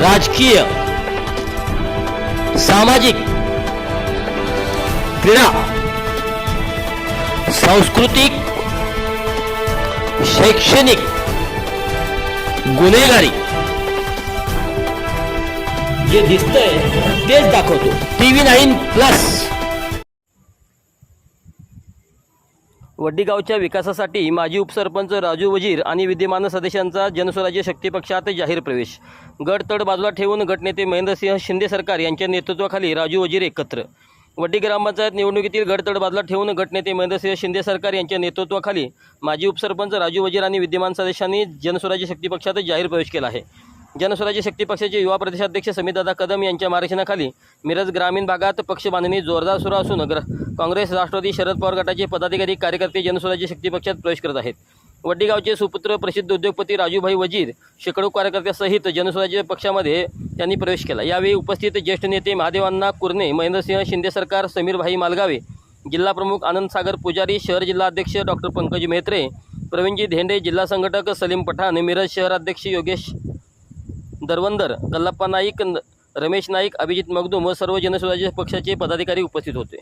राजकीय सामाजिक क्रीडा सांस्कृतिक शैक्षणिक गुन्हेगारी. जे दिसतंय तेच दाखवतो. TV nine plus. वड्डीगावच्या विकासासाठी माजी उपसरपंच राजू वजीर आणि विद्यमान सदस्यांचा जनस्वराज्य शक्ती पक्षात जाहीर प्रवेश. गट तड बाजूला ठेवून गटनेते महेंद्रसिंह शिंदे सरकार यांच्या नेतृत्वाखाली राजू वजीर एकत्र. वड्डी ग्रामपंचायत निवडणुकीतील गडतड बाजूला ठेवून गटनेते महेंद्रसिंह शिंदे सरकार यांच्या नेतृत्वाखाली माजी उपसरपंच राजू वजीर आणि विद्यमान सदस्यांनी जनस्वराज्य शक्ती पक्षात जाहीर प्रवेश केला आहे. जनस्वराज्य शक्ती पक्षाचे युवा प्रदेशाध्यक्ष समीरदादा कदम यांच्या मार्गदर्शनाखाली मिरज ग्रामीण भागात पक्ष बांधणी जोरदार सुरू असून ग्र काँग्रेस राष्ट्रवादी शरद पवार गटाचे पदाधिकारी कार्यकर्ते जनस्वराज्य शक्ती पक्षात प्रवेश करत आहेत. वड्डीगावचे सुपुत्र प्रसिद्ध उद्योगपती राजूभाई वजीर शेकडो कार्यकर्त्यासहित जनस्वराज्य पक्षामध्ये त्यांनी प्रवेश केला. यावेळी उपस्थित ज्येष्ठ नेते महादेवांना कुर्णे महेंद्रसिंह शिंदे सरकार समीरभाई मालगावे जिल्हा प्रमुख आनंद सागर पुजारी शहर जिल्हाध्यक्ष डॉक्टर पंकज मेहत्रे प्रवीणजी धेंडे जिल्हा संघटक सलीम पठाण मिरज शहराध्यक्ष योगेश दरवंदर कल्लप्पा नाईक रमेश नाईक अभिजित मगदूम व सर्व जनस्वराज्य पक्षाचे पदाधिकारी उपस्थित होते.